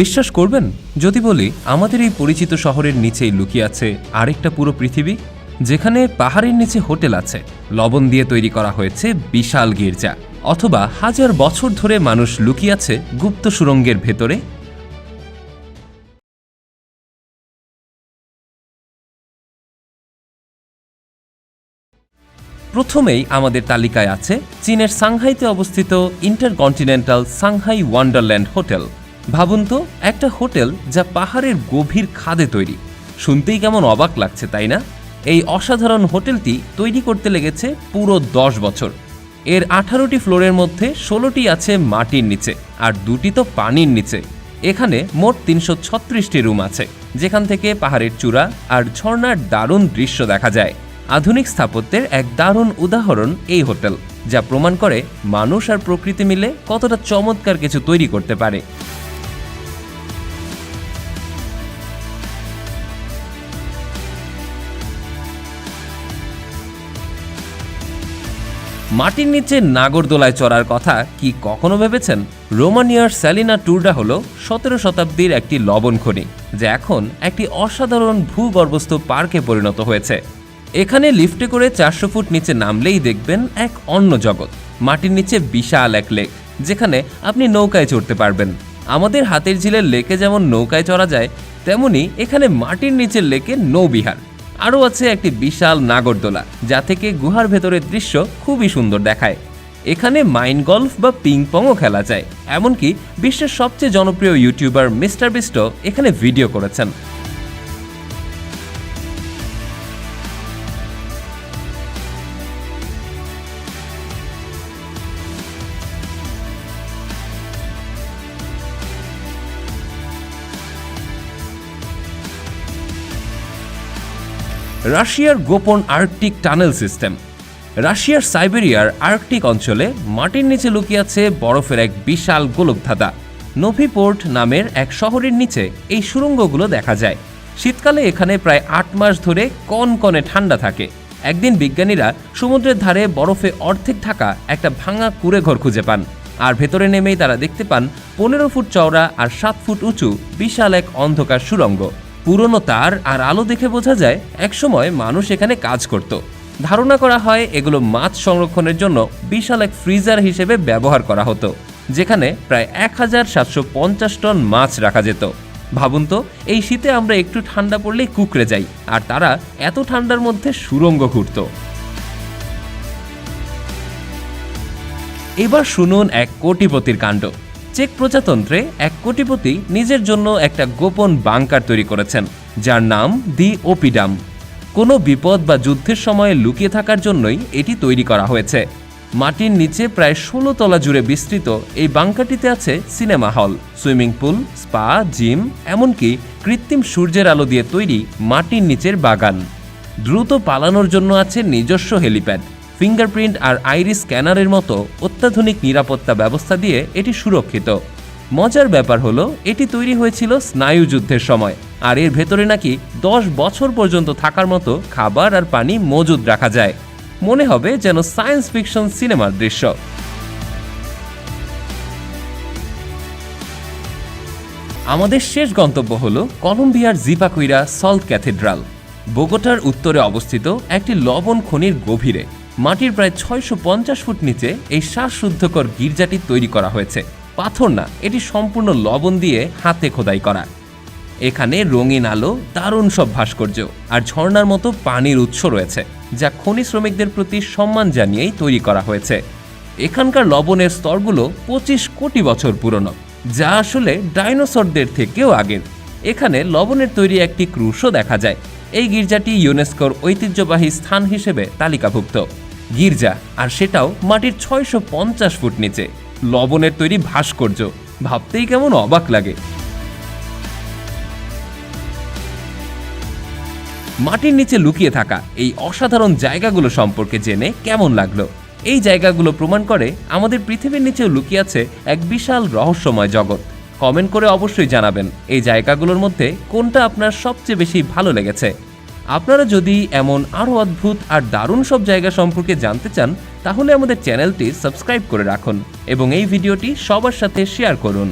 বিশ্বাস করবেন? যদি বলি, আমাদের এই পরিচিত শহরের নিচেই লুকিয়ে আছে আরেকটা পুরো পৃথিবী, যেখানে পাহাড়ের নিচে হোটেল আছে। লবণ দিয়ে তৈরি করা হয়েছে বিশাল গির্জা। অথবা হাজার বছর ধরে মানুষ লুকিয়ে আছে গুপ্ত সুরঙ্গের ভেতরে। প্রথমেই আমাদের তালিকায় আছে চীনের সাংহাইতে অবস্থিত ইন্টারকন্টিনেন্টাল সাংহাই ওয়ান্ডারল্যান্ড হোটেল। ভাবুন তো, একটা হোটেল যা পাহাড়ের গভীর খাদে তৈরি। শুনতেই কেমন অবাক লাগছে, তাই না? এই অসাধারণ হোটেলটি তৈরি করতে লেগেছে পুরো দশ বছর। এর আঠারোটি ফ্লোরের মধ্যে ষোলোটি আছে মাটির নিচে, আর দুটি তো পানির নিচে। এখানে মোট তিনশো ছত্রিশটি রুম আছে, যেখান থেকে পাহাড়ের চূড়া আর ঝর্ণার দারুণ দৃশ্য দেখা যায়। আধুনিক স্থাপত্যের এক দারুণ উদাহরণ এই হোটেল, যা প্রমাণ করে মানুষ আর প্রকৃতি মিলে কতটা চমৎকার কিছু তৈরি করতে পারে। মাটির নিচে নাগরদোলায় চড়ার কথা কি কখনো ভেবেছেন? রোমানিয়ার স্যালিনা টুরডা হল সতেরো শতাব্দীর একটি লবণ খনি, যা এখন একটি অসাধারণ ভূগর্ভস্থ পার্কে পরিণত হয়েছে। এখানে লিফটে করে চারশো ফুট নিচে নামলেই দেখবেন এক অন্য জগৎ, মাটির নিচে বিশাল এক লেক, যেখানে আপনি নৌকায় চড়তে পারবেন। আমাদের হাতের ঝিলের লেকে যেমন নৌকায় চড়া যায়, তেমনি এখানে মাটির নিচের লেকে নৌবিহার। আরও আছে একটি বিশাল নাগরদোলা, যা থেকে গুহার ভেতরের দৃশ্য খুবই সুন্দর দেখায়। এখানে মাইন্ড গল্ফ বা পিং পংও খেলা যায়, এমনকি বিশ্বের সবচেয়ে জনপ্রিয় ইউটিউবার মিস্টার বিস্টো এখানে ভিডিও করেছেন। রাশিয়ার গোপন আর্কটিক টানেল সিস্টেম। রাশিয়ার সাইবেরিয়ার আর্কটিক অঞ্চলে মাটির নিচে লুকিয়ে আছে বরফের এক বিশাল গোলকধাঁধা। নোভিপোর্ট নামের এক শহরের নিচে এই সুড়ঙ্গগুলো দেখা যায়। শীতকালে এখানে প্রায় আট মাস ধরে কনকনে ঠান্ডা থাকে। একদিন বিজ্ঞানীরা সমুদ্রের ধারে বরফে অর্ধেক ঢাকা একটা ভাঙা কুড়ে ঘর খুঁজে পান। আর ভেতরে নেমেই তারা দেখতে পান পনেরো ফুট চওড়া আর সাত ফুট উঁচু বিশাল এক অন্ধকার সুড়ঙ্গ পুরনো তার আর আলো দেখে বোঝা যায়, একসময় মানুষ এখানে কাজ করত। ধারণা করা হয় এগুলো মাছ সংরক্ষণের জন্য বিশাল এক ফ্রিজার হিসেবে ব্যবহার করা হতো, যেখানে প্রায় এক হাজার সাতশো পঞ্চাশ টন মাছ রাখা যেত। ভাবুন তো, এই শীতে আমরা একটু ঠান্ডা পড়লেই কুকড়ে যাই, আর তারা এত ঠান্ডার মধ্যে সুরঙ্গ ঘুরত। এবার শুনুন এক কোটিপতির কাণ্ড। চেক প্রজাতন্ত্রে এক কোটিপতি নিজের জন্য একটা গোপন বাংকার তৈরি করেছেন, যার নাম দি ওপিডাম। কোনো বিপদ বা যুদ্ধের সময়ে লুকিয়ে থাকার জন্যই এটি তৈরি করা হয়েছে। মাটির নিচে প্রায় ষোলো তলা জুড়ে বিস্তৃত এই বাংকারটিতে আছে cinema hall, swimming pool, spa, gym, এমনকি কৃত্রিম সূর্যের আলো দিয়ে তৈরি মাটির নিচের বাগান। দ্রুত পালানোর জন্য আছে নিজস্ব হেলিপ্যাড। ফিঙ্গারপ্রিন্ট আর আইরিস স্ক্যানারের মতো অত্যাধুনিক নিরাপত্তা ব্যবস্থা দিয়ে এটি সুরক্ষিত। মজার ব্যাপার হলো, এটি তৈরি হয়েছিল স্নায়ু যুদ্ধের সময়, আর এর ভেতরে নাকি দশ বছর পর্যন্ত থাকার মতো খাবার আর পানি মজুদ রাখা যায়। মনে হবে যেন সায়েন্স ফিকশন সিনেমার দৃশ্য। আমাদের শেষ গন্তব্য হল কলম্বিয়ার জিপাকুইরা সল্ট ক্যাথেড্রাল, বোগোটার উত্তরে অবস্থিত একটি লবণ খনির গভীরে। মাটির প্রায় ছয়শো পঞ্চাশ ফুট নিচে এই শ্বাসরুদ্ধকর গির্জাটি তৈরি করা হয়েছে। পাথর না, এটি সম্পূর্ণ লবণ দিয়ে হাতে খোদাই করা। এখানে রঙিন আলো, দারুণ সব ভাস্কর্য আর ঝর্ণার মতো পানির উৎস রয়েছে, যা খনি শ্রমিকদের প্রতি সম্মান জানিয়েই তৈরি করা হয়েছে। এখানকার লবণের স্তরগুলো পঁচিশ কোটি বছর পুরনো, যা আসলে ডাইনোসরদের থেকেও আগের। এখানে লবণের তৈরি একটি ক্রুশও দেখা যায়। এই গির্জাটি ইউনেস্কোর ঐতিহ্যবাহী স্থান হিসেবে তালিকাভুক্ত। গির্জা, আর সেটাও মাটির ছয়শো পঞ্চাশ ফুট নিচে। লবণের তৈরি ভাস্কর্য, ভাবতেই কেমন অবাক লাগে। মাটির নিচে লুকিয়ে থাকা এই অসাধারণ জায়গাগুলো সম্পর্কে জেনে কেমন লাগল? এই জায়গাগুলো প্রমাণ করে আমাদের পৃথিবীর নিচেও লুকিয়ে আছে এক বিশাল রহস্যময় জগৎ। কমেন্ট করে অবশ্যই জানাবেন এই জায়গাগুলোর মধ্যে কোনটা আপনার সবচেয়ে বেশি ভালো লেগেছে। আপনারা যদি এমন আরও অদ্ভুত আর দারুণ সব জায়গা সম্পর্কে জানতে চান, তাহলে আমাদের চ্যানেলটি সাবস্ক্রাইব করে রাখুন এবং এই ভিডিওটি সবার সাথে শেয়ার করুন।